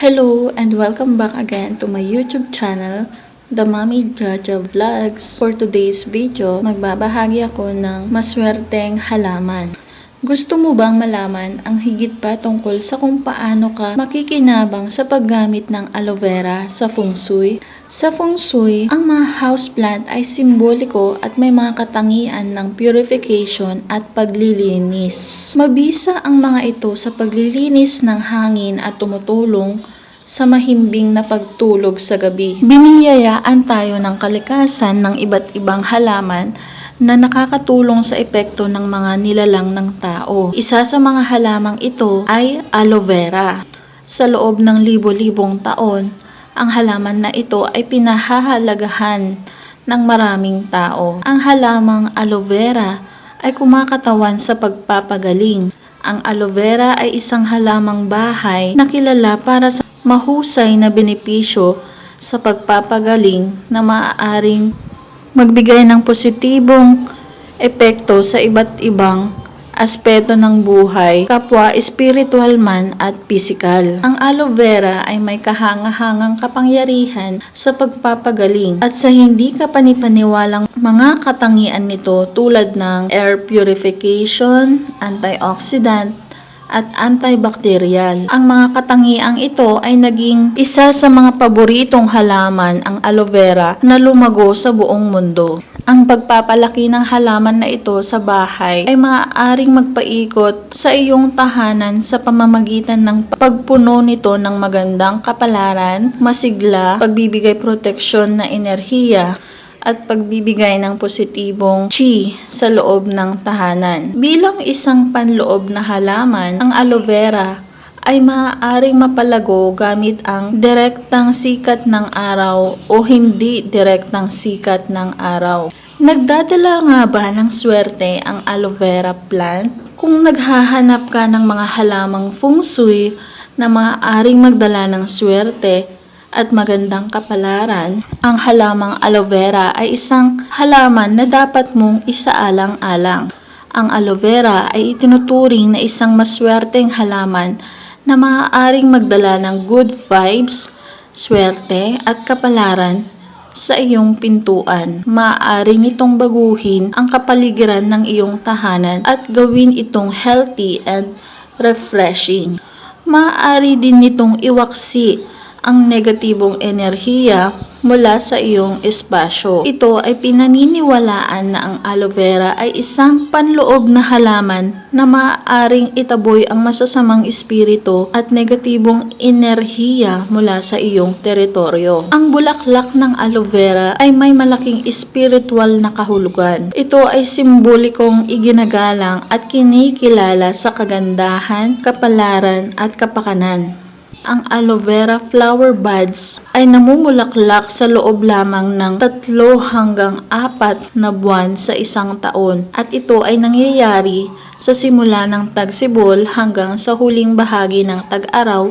Hello and welcome back again to my YouTube channel, The Mommy Jaja Vlogs. For today's video, magbabahagi ako ng maswerteng halaman. Gusto mo bang malaman ang higit pa tungkol sa kung paano ka makikinabang sa paggamit ng aloe vera sa feng shui? Sa feng shui, ang mga houseplant ay simboliko at may mga katangian ng purification at paglilinis. Mabisa ang mga ito sa paglilinis ng hangin at tumutulong sa mahimbing na pagtulog sa gabi. Biniyayaan tayo ng kalikasan ng iba't ibang halaman na nakakatulong sa epekto ng mga nilalang ng tao. Isa sa mga halamang ito ay aloe vera. Sa loob ng libo-libong taon, ang halaman na ito ay pinahahalagahan ng maraming tao. Ang halamang aloe vera ay kumakatawan sa pagpapagaling. Ang aloe vera ay isang halamang bahay na kilala para sa mahusay na benepisyo sa pagpapagaling na maaaring magbigay ng positibong epekto sa iba't ibang aspeto ng buhay, kapwa spiritual man at physical. Ang aloe vera ay may kahanga-hangang kapangyarihan sa pagpapagaling at sa hindi ka panipaniwalang mga katangian nito tulad ng air purification, antioxidant, at antibacterial. Ang mga katangiang ito ay naging isa sa mga paboritong halaman ang aloe vera na lumago sa buong mundo. Ang pagpapalaki ng halaman na ito sa bahay ay maaaring magpaikot sa iyong tahanan sa pamamagitan ng pagpuno nito ng magandang kapalaran, masigla, pagbibigay proteksyon na enerhiya, at pagbibigay ng positibong chi sa loob ng tahanan. Bilang isang panloob na halaman, ang aloe vera ay maaaring mapalago gamit ang direktang sikat ng araw o hindi direktang sikat ng araw. Nagdadala nga ba ng swerte ang aloe vera plant? Kung naghahanap ka ng mga halamang feng shui na maaaring magdala ng swerte, at magandang kapalaran, ang halamang aloe vera ay isang halaman na dapat mong isaalang-alang. Ang aloe vera ay itinuturing na isang maswerteng halaman na maaaring magdala ng good vibes, swerte at kapalaran sa iyong pintuan. Maaari nitong baguhin ang kapaligiran ng iyong tahanan at gawin itong healthy and refreshing. Maaari din nitong iwaksi ang negatibong enerhiya mula sa iyong espasyo. Ito ay pinaniniwalaan na ang aloe vera ay isang panloob na halaman na maaaring itaboy ang masasamang espiritu at negatibong enerhiya mula sa iyong teritoryo. Ang bulaklak ng aloe vera ay may malaking spiritual na kahulugan. Ito ay simbolikong iginagalang at kinikilala sa kagandahan, kapalaran at kapakanan ang aloe vera flower buds ay namumulaklak sa loob lamang ng tatlo hanggang apat na buwan sa isang taon at ito ay nangyayari sa simula ng tagsibol hanggang sa huling bahagi ng tag-araw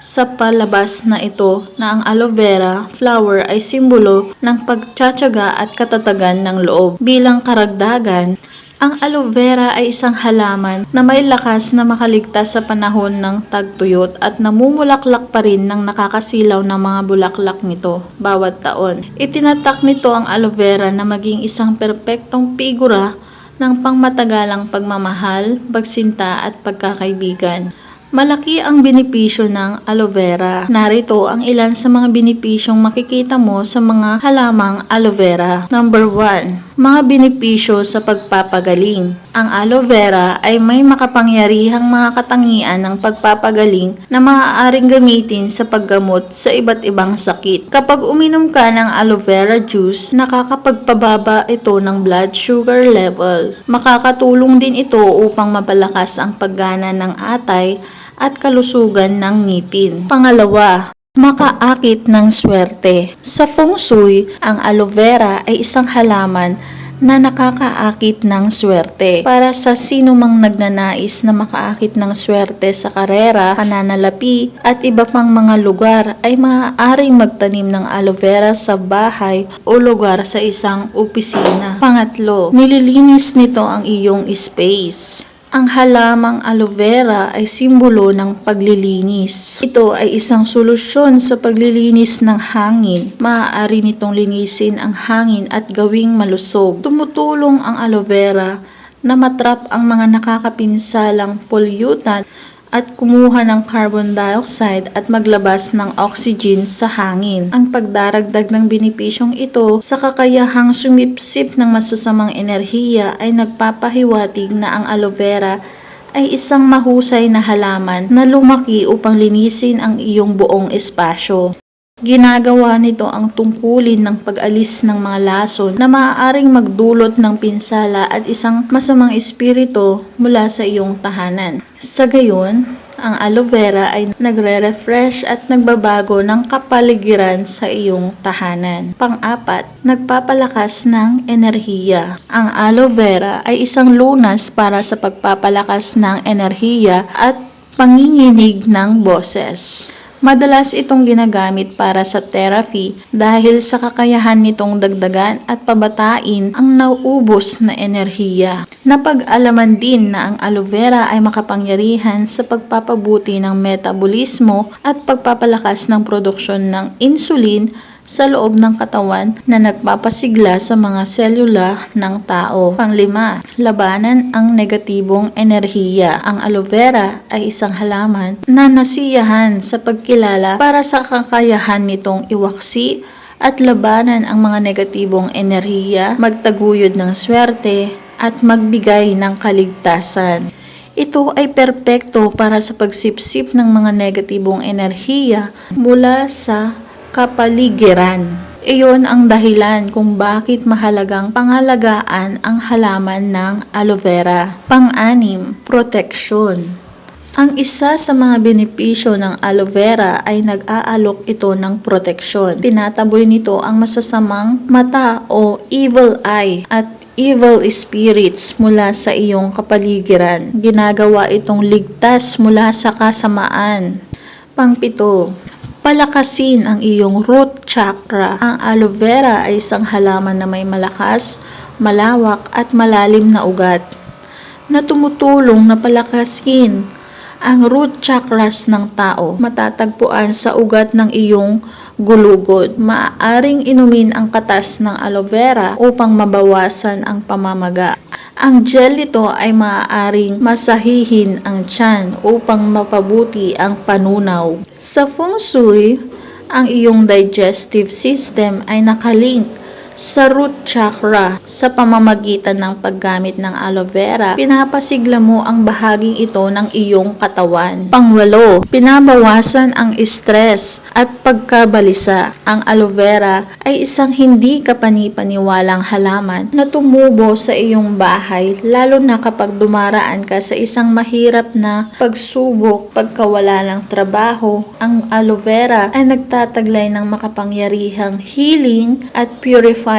sa palabas na ito na ang aloe vera flower ay simbolo ng pagtsatsaga at katatagan ng loob. Bilang karagdagan, ang aloe vera ay isang halaman na may lakas na makaligtas sa panahon ng tagtuyot at namumulaklak pa rin ng nakakasilaw ng mga bulaklak nito bawat taon. Itinatak nito ang aloe vera na maging isang perpektong figura ng pangmatagalang pagmamahal, pagsinta at pagkakaibigan. Malaki ang benepisyo ng aloe vera. Narito ang ilan sa mga benepisyong makikita mo sa mga halamang aloe vera. Number 1. Mga benepisyo sa pagpapagaling. Ang aloe vera ay may makapangyarihang mga katangian ng pagpapagaling na maaaring gamitin sa paggamot sa iba't ibang sakit. Kapag uminom ka ng aloe vera juice, nakakapagpababa ito ng blood sugar level. Makakatulong din ito upang mapalakas ang paggana ng atay at kalusugan ng ngipin. Pangalawa, makaakit ng swerte. Sa feng shui, ang aloe vera ay isang halaman na nakakaakit ng swerte. Para sa sino mang nagnanais na makaakit ng swerte sa karera, pananalapi, at iba pang mga lugar ay maaaring magtanim ng aloe vera sa bahay o lugar sa isang opisina. Pangatlo, nililinis nito ang iyong space. Ang halamang aloe vera ay simbolo ng paglilinis. Ito ay isang solusyon sa paglilinis ng hangin. Maaari nitong linisin ang hangin at gawing malusog. Tumutulong ang aloe vera na matrap ang mga nakakapinsalang pollutant at kumuha ng carbon dioxide at maglabas ng oxygen sa hangin. Ang pagdaragdag ng benepisyong ito sa kakayahang sumipsip ng masasamang enerhiya ay nagpapahiwatig na ang aloe vera ay isang mahusay na halaman na lumaki upang linisin ang iyong buong espasyo. Ginagawa nito ang tungkulin ng pag-alis ng mga lason na maaaring magdulot ng pinsala at isang masamang espiritu mula sa iyong tahanan. Sa gayon, ang aloe vera ay nagre-refresh at nagbabago ng kapaligiran sa iyong tahanan. Pang-apat, nagpapalakas ng enerhiya. Ang aloe vera ay isang lunas para sa pagpapalakas ng enerhiya at panginginig ng boses. Madalas itong ginagamit para sa therapy dahil sa kakayahan nitong dagdagan at pabatain ang nauubos na enerhiya. Napag-alaman din na ang aloe vera ay makapangyarihan sa pagpapabuti ng metabolismo at pagpapalakas ng produksyon ng insulin sa loob ng katawan na nagpapasigla sa mga selula ng tao. Panglima, labanan ang negatibong enerhiya. Ang aloe vera ay isang halaman na nasiyahan sa pagkilala para sa kakayahan nitong iwaksi at labanan ang mga negatibong enerhiya, magtaguyod ng swerte, at magbigay ng kaligtasan. Ito ay perpekto para sa pagsipsip ng mga negatibong enerhiya mula sa kapaligiran. Iyon ang dahilan kung bakit mahalagang pangalagaan ang halaman ng aloe vera. Pang-anim, proteksyon. Ang isa sa mga benepisyo ng aloe vera ay nag-aalok ito ng proteksyon. Tinataboy nito ang masasamang mata o evil eye at evil spirits mula sa iyong kapaligiran. Ginagawa itong ligtas mula sa kasamaan. Pangpito, palakasin ang iyong root chakra. Ang aloe vera ay isang halaman na may malakas, malawak at malalim na ugat na tumutulong na palakasin ang root chakras ng tao. Matatagpuan sa ugat ng iyong gulugod. Maaaring inumin ang katas ng aloe vera upang mabawasan ang pamamaga. Ang gel nito ay maaaring masahihin ang tiyan upang mapabuti ang panunaw. Sa feng shui, ang iyong digestive system ay nakalink sa root chakra sa pamamagitan ng paggamit ng aloe vera. Pinapasigla mo ang bahaging ito ng iyong katawan. Pangwalo, pinabawasan ang stress at pagkabalisa. Ang aloe vera ay isang hindi kapanipaniwalang halaman na tumubo sa iyong bahay lalo na kapag dumaraan ka sa isang mahirap na pagsubok pagkawala ng trabaho. Ang aloe vera ay nagtataglay ng makapangyarihang healing at purifying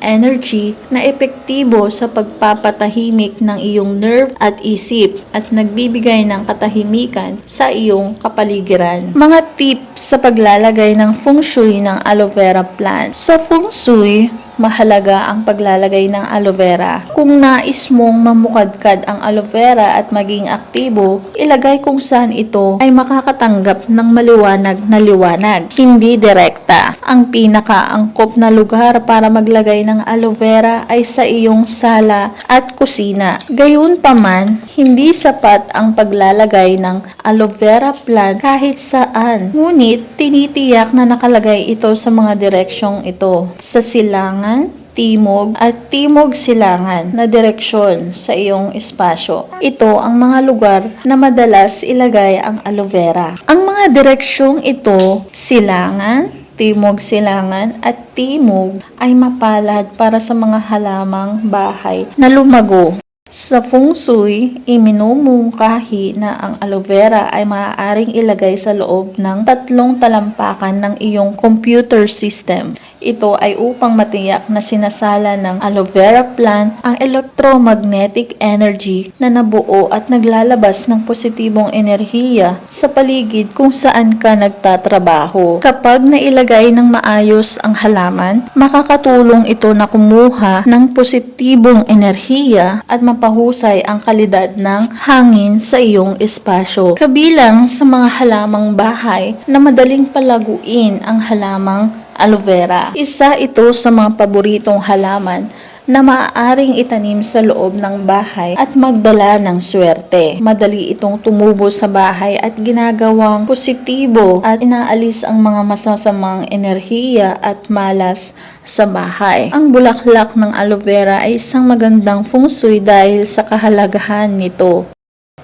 energy na epektibo sa pagpapatahimik ng iyong nerve at isip at nagbibigay ng katahimikan sa iyong kapaligiran. Mga tips sa paglalagay ng feng shui ng aloe vera plant. Sa feng shui, mahalaga ang paglalagay ng aloe vera. Kung nais mong mamukadkad ang aloe vera at maging aktibo, ilagay kung saan ito ay makakatanggap ng maliwanag na liwanag, hindi direkta. Ang pinakaangkop na lugar para maglagay ng aloe vera ay sa iyong sala at kusina. Gayunpaman, hindi sapat ang paglalagay ng aloe vera plant kahit saan. Ngunit, tinitiyak na nakalagay ito sa mga direksyong ito. Sa silangan, timog at timog silangan na direksyon sa iyong espasyo. Ito ang mga lugar na madalas ilagay ang aloe vera. Ang mga direksyong ito, silangan, timog silangan at timog ay mapalad para sa mga halamang bahay na lumago. Sa feng shui, iminumungkahi na ang aloe vera ay maaaring ilagay sa loob ng tatlong talampakan ng iyong computer system. Ito ay upang matiyak na sinasala ng aloe vera plant ang electromagnetic energy na nabuo at naglalabas ng positibong enerhiya sa paligid kung saan ka nagtatrabaho. Kapag nailagay ng maayos ang halaman, makakatulong ito na kumuha ng positibong enerhiya at mapahusay ang kalidad ng hangin sa iyong espasyo. Kabilang sa mga halamang bahay na madaling palaguin ang halamang aloe vera. Isa ito sa mga paboritong halaman na maaaring itanim sa loob ng bahay at magdala ng swerte. Madali itong tumubo sa bahay at ginagawang positibo at inaalis ang mga masasamang enerhiya at malas sa bahay. Ang bulaklak ng aloe vera ay isang magandang feng shui dahil sa kahalagahan nito.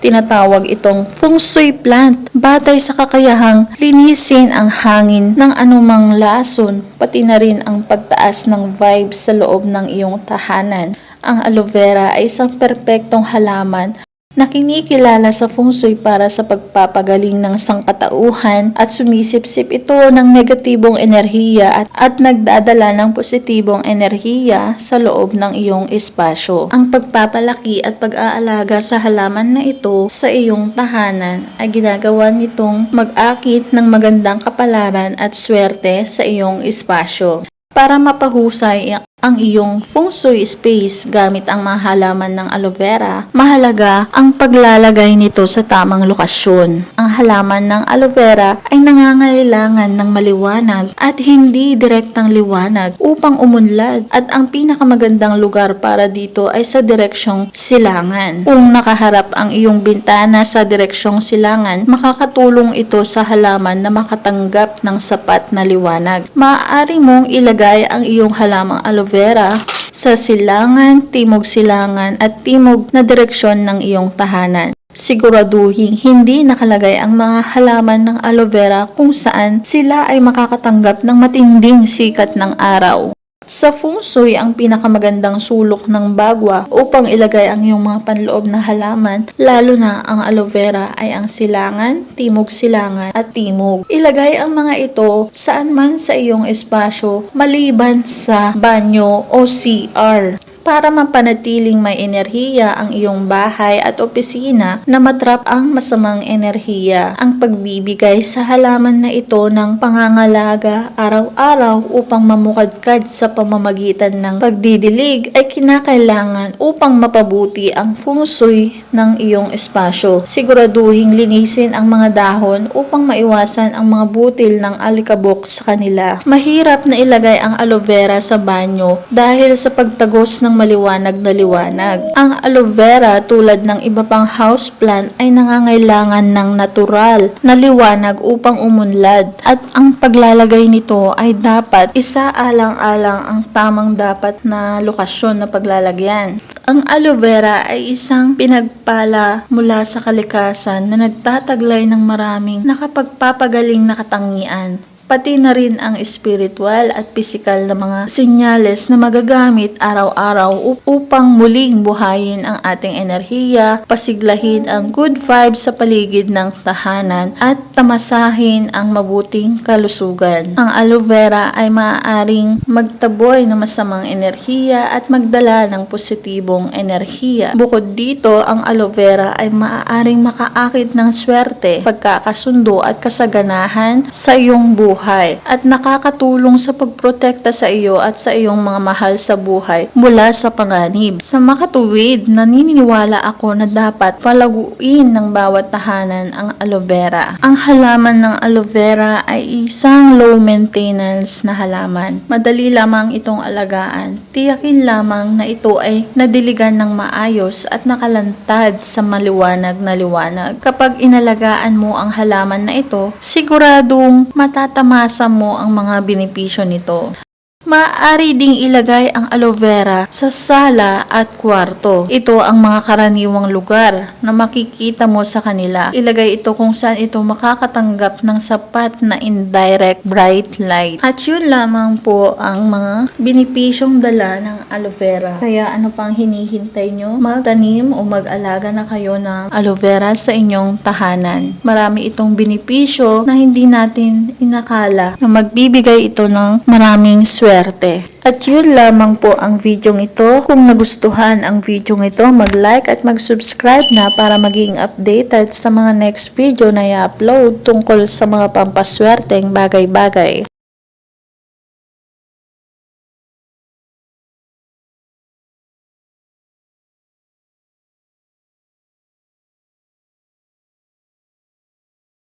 Tinatawag itong feng shui plant batay sa kakayahang linisin ang hangin ng anumang lason pati na rin ang pagtaas ng vibes sa loob ng iyong tahanan. Ang aloe vera ay isang perpektong halaman na kinikilala sa feng shui para sa pagpapagaling ng sangkatauhan at sumisipsip ito ng negatibong enerhiya at, at nagdadala ng positibong enerhiya sa loob ng iyong espasyo. Ang pagpapalaki at pag-aalaga sa halaman na ito sa iyong tahanan ay ginagawa nitong mag-akit ng magandang kapalaran at swerte sa iyong espasyo. Para mapahusay ang iyong feng shui space gamit ang mga halaman ng aloe vera, mahalaga ang paglalagay nito sa tamang lokasyon. Ang halaman ng aloe vera ay nangangailangan ng maliwanag at hindi direktang liwanag upang umunlad at ang pinakamagandang lugar para dito ay sa direksyong silangan. Kung nakaharap ang iyong bintana sa direksyong silangan, makakatulong ito sa halaman na makatanggap ng sapat na liwanag. Maaari mong ilagay ang iyong halamang aloe vera sa silangan, timog silangan at timog na direksyon ng iyong tahanan. Siguraduhin hindi nakalagay ang mga halaman ng aloe vera kung saan sila ay makakatanggap ng matinding sikat ng araw. Sa feng shui, ang pinakamagandang sulok ng bagwa upang ilagay ang iyong mga panloob na halaman, lalo na ang aloe vera ay ang silangan, timog silangan at timog. Ilagay ang mga ito saan man sa iyong espasyo maliban sa banyo o CR para mapanatiling may enerhiya ang iyong bahay at opisina na matrap ang masamang enerhiya. Ang pagbibigay sa halaman na ito ng pangangalaga araw-araw upang mamukadkad sa pamamagitan ng pagdidilig ay kinakailangan upang mapabuti ang feng shui ng iyong espasyo. Siguraduhin linisin ang mga dahon upang maiwasan ang mga butil ng alikabok sa kanila. Mahirap na ilagay ang aloe vera sa banyo dahil sa pagtagos ng maliwanag na liwanag. Ang aloe vera tulad ng iba pang houseplant ay nangangailangan ng natural na liwanag upang umunlad at ang paglalagay nito ay dapat isaalang-alang ang tamang dapat na lokasyon na paglalagyan. Ang aloe vera ay isang pinagpala mula sa kalikasan na nagtataglay ng maraming nakapagpapagaling na katangian pati na rin ang spiritual at pisikal na mga senyales na magagamit araw-araw up- upang muling buhayin ang ating enerhiya, pasiglahin ang good vibes sa paligid ng tahanan at tamasahin ang mabuting kalusugan. Ang aloe vera ay maaaring magtaboy ng masamang enerhiya at magdala ng positibong enerhiya. Bukod dito, ang aloe vera ay maaaring makaakit ng swerte, pagkakasundo at kasaganahan sa iyong buhay at nakakatulong sa pagprotekta sa iyo at sa iyong mga mahal sa buhay mula sa panganib. Sa makatuwid, naniniwala ako na dapat palaguin ng bawat tahanan ang aloe vera. Ang halaman ng aloe vera ay isang low maintenance na halaman. Madali lamang itong alagaan. Tiyakin lamang na ito ay nadiligan ng maayos at nakalantad sa maliwanag na liwanag. Kapag inalagaan mo ang halaman na ito, siguradong matatamasa mo ang mga benepisyo nito. Maaari ding ilagay ang aloe vera sa sala at kwarto. Ito ang mga karaniwang lugar na makikita mo sa kanila. Ilagay ito kung saan ito makakatanggap ng sapat na indirect bright light. At yun lamang po ang mga binipisyong dala ng aloe vera. Kaya ano pang hinihintay nyo? Magtanim o mag-alaga na kayo ng aloe vera sa inyong tahanan. Marami itong binipisyo na hindi natin inakala na magbibigay ito ng maraming swerte. At yun lamang po ang video ito. Kung nagustuhan ang video ito, mag-like at mag-subscribe na para maging updated sa mga next video na i-upload tungkol sa mga pampaswerteng bagay-bagay.